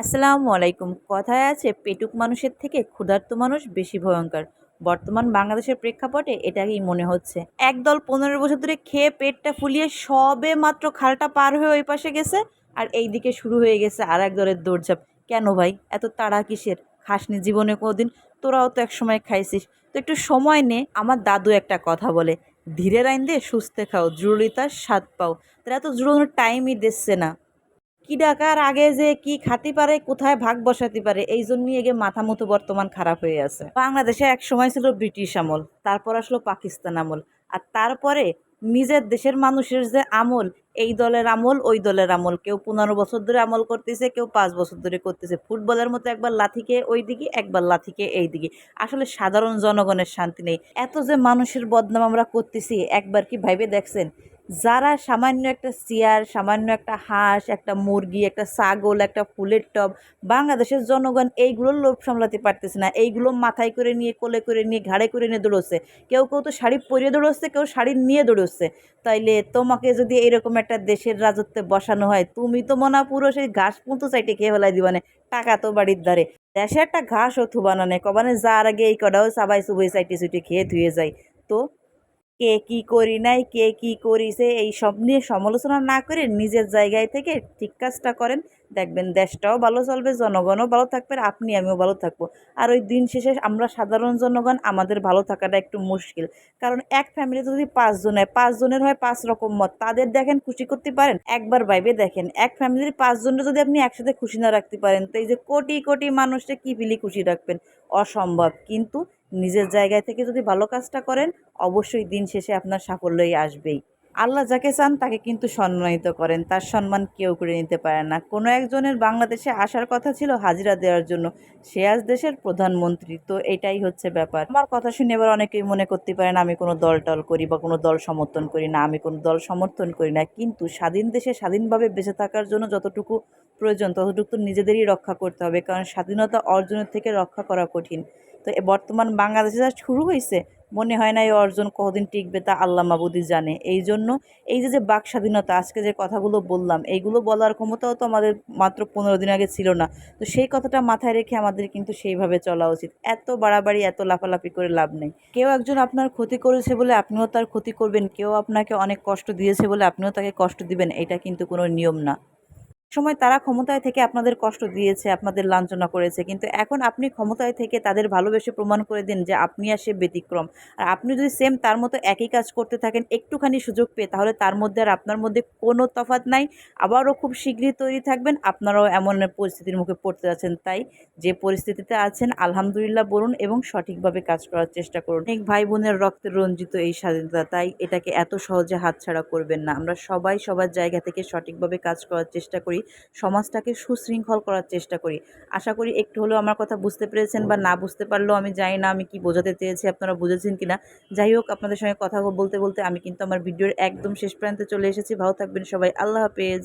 আসসালামু আলাইকুম। কথায় আছে, পেটুক মানুষের থেকে ক্ষুধার্ত মানুষ বেশি ভয়ঙ্কর। বর্তমান বাংলাদেশের প্রেক্ষাপটে এটাকেই মনে হচ্ছে। একদল পনেরো বছর ধরে খেয়ে পেটটা ফুলিয়ে সবে মাত্র খালটা পার হয়ে ওই পাশে গেছে আর এই দিকে শুরু হয়ে গেছে আর এক দলের দৌড়ঝাঁপ। কেন ভাই? এত তাড়া কিসের? খাসনি জীবনে কোনোদিন তোরাও তো এক সময় খাইছিস। তো একটু সময় নে, আমার দাদু একটা কথা বলে, ধীরে রাইন দে, সুস্থে খাও জরুরিতার স্বাদ পাও। তারা এত জরুরি টাইমই দিচ্ছে না। কি ডাকার, আগে যে কি খাতে পারে, কোথায় ভাগ বসাতে পারে, এই জন্যই এগে মাথা মতো বর্তমান খারাপ হয়ে আছে। বাংলাদেশে এক সময় ছিল ব্রিটিশ আমল, তারপর আসলো পাকিস্তান আমল, আর তারপরে নিজের দেশের মানুষের যে আমল, এই দলের আমল, ওই দলের আমল। কেউ পনেরো বছর ধরে আমল করতেছে, কেউ পাঁচ বছর ধরে করতেছে। ফুটবলের মতো একবার লাথিকে ওই দিকে, একবার লাথিকে এই দিকে। আসলে সাধারণ জনগণের শান্তি নেই। এত যে মানুষের বদনাম আমরা করতেছি, একবার কি ভাইবে দেখছেন? যারা সামান্য একটা চেয়ার সামান্য একটা হাঁস, একটা মুরগি, একটা ছাগল, একটা ফুলের টব, বাংলাদেশের জনগণ এইগুলোর লোভ সামলাতে পারতেছে না। এইগুলো মাথায় করে নিয়ে, কোলে করে নিয়ে, ঘাড়ে করে নিয়ে দৌড়চ্ছে। কেউ কেউ তো শাড়ি পরিয়ে দৌড়চ্ছে, কেউ শাড়ি নিয়ে দৌড়চ্ছে। তাইলে তোমাকে যদি এইরকম একটা দেশের রাজত্বে বসানো হয়, তুমি তো মনে পুরো সেই ঘাস পুঁতো চাইটে খেয়ে ফেলাই দিবানে টাকা তো বাড়ির ধারে দেশে একটা ঘাসও থুবানো নেই কবানে যার আগে এই কটাও সাবাই সুবাই চাইটে চুইটে খেয়ে ধুয়ে যায়। তো কে কি করি নাই, কে কি করিছে, এই সব নিয়ে সমালোচনা না করে নিজের জায়গায় থেকে ঠিক কাজটা করেন। দেখবেন দেশটাও ভালো চলবে, জনগণও ভালো থাকবে আর আপনি আমিও ভালো থাকব। আর ওই দিন শেষে আমরা সাধারণ জনগণ, আমাদের ভালো থাকাটা একটু মুশকিল। কারণ এক ফ্যামিলিতে যদি পাঁচজন হয় পাঁচজনের হয় পাঁচ রকম মত। তাদের দেখেন খুশি করতে পারেন? একবার ভাইবে দেখেন, এক ফ্যামিলির পাঁচজনের যদি আপনি একসাথে খুশি না রাখতে পারেন, তো এই যে কোটি কোটি মানুষকে কী ফিলি খুশি রাখবেন? অসম্ভব। কিন্তু নিজের জায়গায় থেকে যদি ভালো কাজটা করেন, অবশ্যই দিন শেষে আপনার সাফল্যই আসবেই। আল্লাহ যাকে চান তাকে কিন্তু সম্মানিত করেন, তার সম্মান কেউ করে নিতে পারে না। কোনো একজনের বাংলাদেশে আসার কথা ছিল, হাজিরা দেওয়ার জন্য। সে আজ দেশের প্রধানমন্ত্রী, তো এটাই হচ্ছে ব্যাপার। আমার কথা শুনে এবার অনেকেই মনে করতে পারেন আমি কোনো দল টল করি বা কোনো দল সমর্থন করি না, আমি কোনো দল সমর্থন করি না। কিন্তু স্বাধীন দেশে স্বাধীনভাবে বেঁচে থাকার জন্য যতটুকু প্রয়োজন, ততটুকু তো নিজেদেরই রক্ষা করতে হবে। কারণ স্বাধীনতা অর্জনের থেকে রক্ষা করা কঠিন। তো বর্তমান বাংলাদেশে যা শুরু হয়েছে, মনে হয় না এই অর্জন কতদিন টিকবে তা আল্লাহ মাবুদি জানে। এই জন্য এই যে যে বাক স্বাধীনতা, আজকে যে কথাগুলো বললাম, এইগুলো বলার ক্ষমতাও তো আমাদের মাত্র পনেরো দিন আগে ছিল না। তো সেই কথাটা মাথায় রেখে আমাদের কিন্তু সেইভাবে চলা উচিত। এত বাড়াবাড়ি, এত লাফালাফি করে লাভ নেই। কেউ একজন আপনার ক্ষতি করেছে বলে আপনিও তার ক্ষতি করবেন, কেউ আপনাকে অনেক কষ্ট দিয়েছে বলে আপনিও তাকে কষ্ট দিবেন, এটা কিন্তু কোনো নিয়ম না। সময় তারা ক্ষমতায় থেকে আপনাদের কষ্ট দিয়েছে, আপনাদের লাঞ্ছনা করেছে। কিন্তু এখন আপনি ক্ষমতায় থেকে তাদের ভালোবেসে প্রমাণ করে দিন যে আপনি আর সে ব্যতিক্রম। আর আপনি যদি সেম তার মতো একই কাজ করতে থাকেন, একটুখানি সুযোগ পেয়ে, তাহলে তার মধ্যে আর আপনার মধ্যে কোনো তফাৎ নাই। আবারও খুব শীঘ্রই তৈরি থাকবেন, আপনারাও এমন পরিস্থিতির মুখে পড়তে যাচ্ছেন। তাই যে পরিস্থিতিতে আছেন, আলহামদুলিল্লাহ বলুন এবং সঠিকভাবে কাজ করার চেষ্টা করুন। অনেক ভাই বোনের রক্তে রঞ্জিত এই স্বাধীনতা, তাই এটাকে এত সহজে হাতছাড়া করবেন না। আমরা সবাই সবার জায়গা থেকে সঠিকভাবে কাজ করার চেষ্টা করি সমাজটাকে সুশৃঙ্খল করার চেষ্টা করি। আশা করি একটু হলেও আমার কথা বুঝতে পেরেছেন বা না বুঝতে পারলেও আমি জানি না আমি কি বোঝাতে চেয়েছি, আপনারা বুঝেছেন কি না যাই হোক, আপনাদের সঙ্গে কথা বলতে বলতে আমি কিন্তু আমার ভিডিওর একদম শেষ প্রান্তে চলে এসেছি। ভালো থাকবেন সবাই। আল্লাহ হাফেজ।